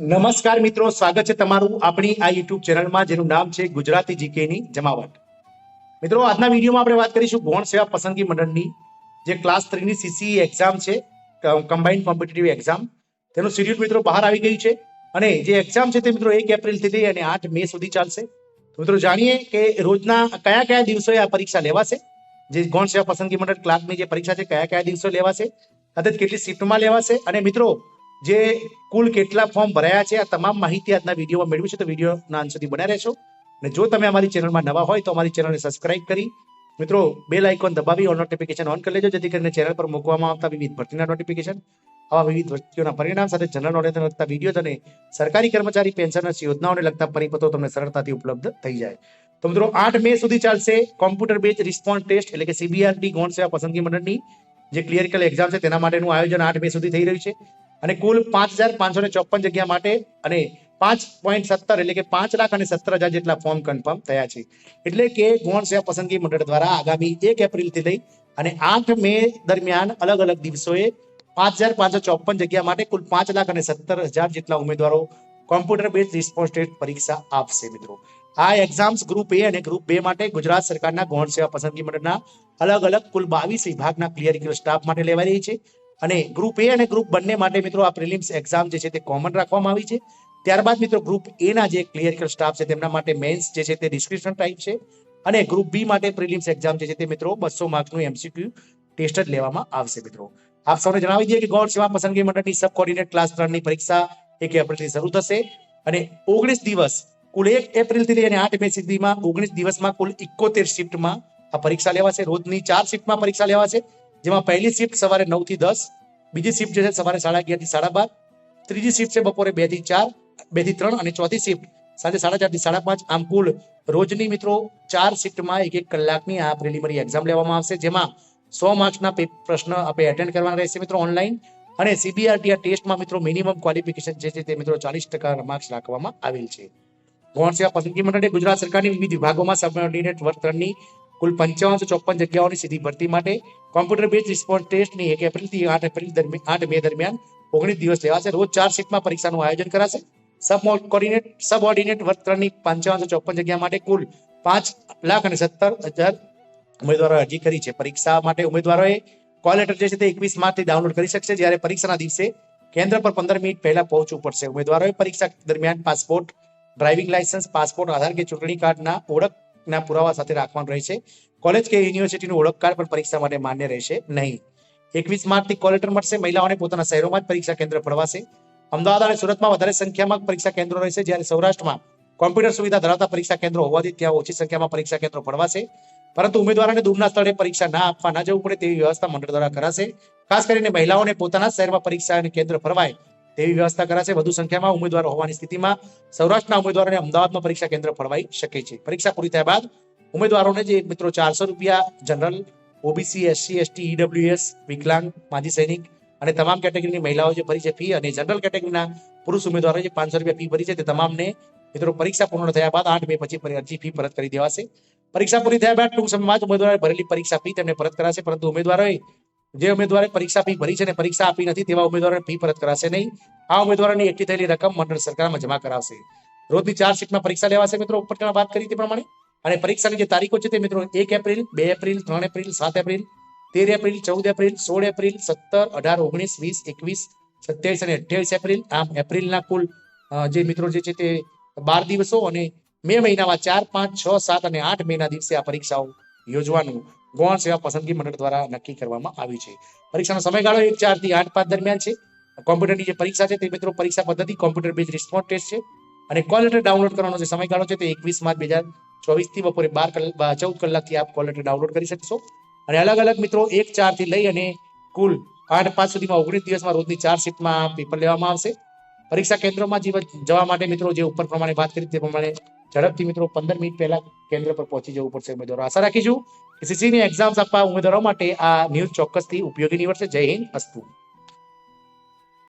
નમસ્કાર મિત્રો, સ્વાગત છે તમારું આપણી આ યુટ્યુબ ચેનલમાં, જેનું નામ છે ગુજરાતી જીકેની જમાવટ. મિત્રો, આજના વિડીયોમાં આપણે વાત કરીશું ગૌણ સેવા પસંદગી મંડળની જે ક્લાસ થ્રીની સીસી એક્ઝામ છે કમ્બાઇન્ડ કોમ્પિટિટિવ એક્ઝામ તેનું શિડ્યુલ મિત્રો બહાર આવી ગયું છે અને જે એક્ઝામ છે તે મિત્રો એક એપ્રિલથી લઈ અને આઠ મે સુધી ચાલશે. તો મિત્રો, જાણીએ કે રોજના કયા કયા દિવસોએ આ પરીક્ષા લેવાશે? જે ગૌણ સેવા પસંદગી મંડળ ક્લાર્કની જે પરીક્ષા છે, કયા કયા દિવસો લેવાશે? સાથે કેટલી શિફ્ટમાં લેવાશે? અને મિત્રો જે કુલ કેટલા ફોર્મ ભરાયા છે, આ તમામ માહિતી આજના વિડીયોમાં મેળવી છે. તો વિડીયોના અંત સુધી બન્યા રહેશો. અને જો તમે અમારી ચેનલમાં નવા હોય, તો અમારી ચેનલને સબસ્ક્રાઇબ કરી, મિત્રો બેલ આઇકોન દબાવી ઓન નોટિફિકેશન ઓન કરી લેજો, જેથી કરીને ચેનલ પર મૂકવામાં આવતા વિવિધ ભરતીના નોટિફિકેશન આવા વિવિધ ભરતીઓના પરિણામ સાથે જનરલ નોલેજને લગતા વીડિયો અને સરકારી કર્મચારી પેન્શનર્સ યોજનાઓને લગતા પરિપત્રો તમને સરળતાથી ઉપલબ્ધ થઈ જાય. તો મિત્રો, આઠ મે સુધી ચાલશે કોમ્પ્યુટર બેઝ રિસ્પોન્સ ટેસ્ટ એટલે કે સીબીઆરટી ગૌણ સેવા પસંદગી મંડળની જે ક્લિયરિકલ એક્ઝામ છે, તેના માટેનું આયોજન આઠ મે સુધી થઈ રહ્યું છે. અને કુલ પાંચ હજાર પાંચસો ને ચોપન જગ્યા માટે અને પાંચ પોઈન્ટ સત્તર એટલે કે પાંચ લાખ અને સત્તર હજાર જેટલા ફોર્મ કન્ફર્મ થયા છે. એટલે કે ગૌણ સેવા પસંદગી મંડળ દ્વારા આગામી એક એપ્રિલથી લઈ અને આઠ મે દરમિયાન અલગ અલગ દિવસોએ પાંચ હજાર પાંચસો ચોપન જગ્યા માટે કુલ પાંચ લાખ અને સત્તર હજાર જેટલા ઉમેદવારો કોમ્પ્યુટર બેઝ રિસ્પોન્સ ટેસ્ટ પરીક્ષા આપશે મિત્રો. આ એક્ઝામ્સ ગ્રુપ એ અને ગ્રુપ બે માટે ગુજરાત સરકારના ગૌણ સેવા પસંદગી મંડળના અલગ અલગ કુલ બાવીસ વિભાગના ક્લિયરિકલ સ્ટાફ માટે લેવાઈ રહી છે. અને ગ્રુપ એ અને ગ્રુપ બંને માટે મિત્રો આ પ્રિલિમ્સ એક્ઝામ જે છે તે કોમન રાખવામાં આવી છે. ત્યારબાદ મિત્રો ગ્રુપ એ ના જે ક્લિયરિકલ સ્ટાફ છે તેમના માટે મેન્સ જે છે તે ડિસ્ક્રિપ્શન ટાઈપ છે. અને ગ્રુપ બી માટે પ્રિલિમ્સ એક્ઝામ જે છે તે મિત્રો બસો માર્કનું એમસીક્યુ ટેસ્ટ જ લેવામાં આવશે મિત્રો. આપ સૌને જણાવી દઈએ કે ગૌણ સેવા પસંદગી મંડળની સબ કોર્ડિનેટ ક્લાસ ત્રણની પરીક્ષા એક એપ્રિલથી શરૂ થશે. અને ઓગણીસ દિવસ કુલ એક એપ્રિલથી લઈને આઠ મે સુધીમાં ઓગણીસ દિવસમાં કુલ ઇકોતેર શિફ્ટમાં આ પરીક્ષા લેવાશે. રોજની ચાર શિફ્ટમાં પરીક્ષા લેવાશે. જેમાં પહેલી શિફ્ટ સવારે નવથી દસ, બીજી શિફ્ટ જે છે સવારે સાડા અગિયારથી સાડા બાર, ત્રીજી શિફ્ટ છે બપોરે બેથી ચાર, બેથી ત્રણ અને ચોથી શિફ્ટ સાંજે સાડા ચારથી સાડા પાંચ. આમ કુલ રોજની મિત્રો ચાર શિફ્ટમાં એક એક કલાકની આ પ્રિલિમરી એક્ઝામ લેવામાં આવશે, જેમાં સો માર્ક્સના પ્રશ્ન આપણે એટેન્ડ કરવાના રહેશે મિત્રો ઓનલાઈન અને સીબીઆરટી આ ટેસ્ટમાં મિત્રો મિનિમમ ક્વોલિફિકેશન જે છે તે મિત્રો ચાલીસ ટકા માર્ક્સ રાખવામાં આવેલ છે. ગૌણ સેવા પસંદગી મંડળે ગુજરાત સરકારની વિવિધ વિભાગોમાં સબઓર્ડિનેટ વર્ગ ત્રણની કુલ પંચાવનસો ચોપન જગ્યાઓની સીધી ભરતી માટે કોમ્પ્યુટર બેઝ રિસ્પોન્સ ટેસ્ટની એક એપ્રિલથી આઠ એપ્રિલ આઠ મે દરમિયાન ઓગણીસ દિવસ લેવાશે. રોજ ચાર શિફ્ટમાં પરીક્ષાનું આયોજન કરાશે. સબ કોર્ડિનેટ સબ ઓર્ડિનેટ વર્ગ ત્રણની પંચાવનસો ચોપન જગ્યા માટે કુલ પાંચ લાખ અને સત્તર હજાર ઉમેદવારોએ અરજી કરી છે. પરીક્ષા માટે ઉમેદવારોએ કોલ લેટર જે છે તે એકવીસ માર્ચથી ડાઉનલોડ કરી શકશે. જ્યારે પરીક્ષાના દિવસે કેન્દ્ર પર પંદર મિનિટ પહેલા પહોંચવું પડશે. ઉમેદવારોએ પરીક્ષા દરમિયાન passport driving licence passport, Aadhaar કે ચૂંટણી કાર્ડના ઓળખના પુરાવા સાથે રાખવાનું રહેશે કોલેજ કે યુનિવર્સિટીનું ઓળખ કાર્ડ પણ પરીક્ષા માટે માન્ય રહેશે નહીં. એકવીસ માર્ચથી કોલ લેટર મળશે. મહિલાઓને પોતાના શહેરોમાં જ પરીક્ષા કેન્દ્ર ફળવાશે અમદાવાદ અને સુરતમાં વધારે સંખ્યામાં પરીક્ષા કેન્દ્રો રહેશે. જ્યારે સૌરાષ્ટ્રમાં કોમ્પ્યુટર સુવિધા ધરાવતા પરીક્ષા કેન્દ્રો હોવાથી ત્યાં ઓછી સંખ્યામાં પરીક્ષા કેન્દ્રો ફળવાશે પરંતુ ઉમેદવારોને દૂરના સ્થળે પરીક્ષા ના આપવા ના જવું પડે તેવી વ્યવસ્થા મંડળ દ્વારા કરાશે. ખાસ કરીને મહિલાઓને પોતાના શહેરમાં પરીક્ષા કેન્દ્ર ફરવાય તેવી વ્યવસ્થા કરાશે. વધુ સંખ્યામાં ઉમેદવારો હોવાની સ્થિતિમાં સૌરાષ્ટ્રના ઉમેદવારોને અમદાવાદમાં પરીક્ષા કેન્દ્ર ફળવાઈ શકે છે. પરીક્ષા પૂરી થયા બાદ ઉમેદવારોને જે મિત્રો ચારસો રૂપિયા general, OBC, SC, ST, EWS, વિકલાંગ, માજી સૈનિક અને તમામ કેટેગરીની મહિલાઓ જે ભરી છે ફી અને જનરલ કેટેગરીના પુરુષ ઉમેદવારો જે પાંચસો રૂપિયા ફી ભરી છે તે તમામને મિત્રો પરીક્ષા પૂર્ણ થયા બાદ આઠ મે પછી અરજી ફી પરત કરી દેવાશે. પરીક્ષા પૂરી થયા બાદ ટૂંક સમયમાં જ ઉમેદવારોએ ભરેલી પરીક્ષા ફી તેમને પરત કરાશે, પરંતુ ઉમેદવારોએ જે ઉમેદવારે પરીક્ષા ફી ભરી છે અને પરીક્ષા આપી નથી, તેવા ઉમેદવારોને ફી પરત કરાશે નહીં. આ ઉમેદવારોની એકઠી થયેલી રકમ મંડળ સરકારમાં જમા કરાવશે. રોજની ચાર શીટમાં પરીક્ષા લેવાશે મિત્રો ઉપર વાત કરી તે પ્રમાણે. અને પરીક્ષાની જે તારીખો છે તે મિત્રો, એક એપ્રિલ, બે એપ્રિલ, ત્રણ એપ્રિલ, સાત એપ્રિલ, તેર એપ્રિલ, ચૌદ એપ્રિલ, સોળ એપ્રિલ, સત્તર, અઢાર, ઓગણીસ, વીસ, એકવીસ, સત્યાવીસ અને અઠ્યાવીસ એપ્રિલ. આમ એપ્રિલના કુલ જે મિત્રો જે છે તે બાર દિવસો અને મે મહિનામાં ચાર, પાંચ, છ, સાત અને આઠ મેના દિવસે આ પરીક્ષાઓ યોજવાનું ગૌણ સેવા પસંદગી મંડળ દ્વારા નક્કી કરવામાં આવ્યું છે. પરીક્ષાનો સમયગાળો એક ચારથી આઠ પાંચ દરમિયાન છે. કોમ્પ્યુટરની જે પરીક્ષા છે તે મિત્રો પરીક્ષા પદ્ધતિ, કોમ્પ્યુટર બેઝ રિસ્પોન્સ ટેસ્ટ છે અને કોલ લેટર ડાઉનલોડ કરવાનો જે સમયગાળો છે તે એકવીસ માર્ચ બે હજાર ચોવીસથી બપોરે બાર કલાક ચૌદ કલાકથી આપ કોલ લેટર ડાઉનલોડ કરી શકશો. અને અલગ અલગ મિત્રો એક ચારથી લઈ અને કુલ આઠ પાંચ સુધીમાં ઓગણીસ દિવસમાં રોજની ચાર શીટમાં પેપર લેવામાં આવશે. પરીક્ષા કેન્દ્રોમાં જીવ- માટે મિત્રો જે ઉપર પ્રમાણે વાત કરી તે પ્રમાણે ઝડપથી મિત્રો પંદર મિનિટ પહેલા કેન્દ્ર પર પહોંચી જવું પડશે ઉમેદવારો. આશા રાખીશું કે સીસીની એક્ઝામ્સ આપવા ઉમેદવારો માટે આ ન્યૂઝ ચોક્કસથી ઉપયોગી નીવડશે. જય હિન્દ, અસ્તુ.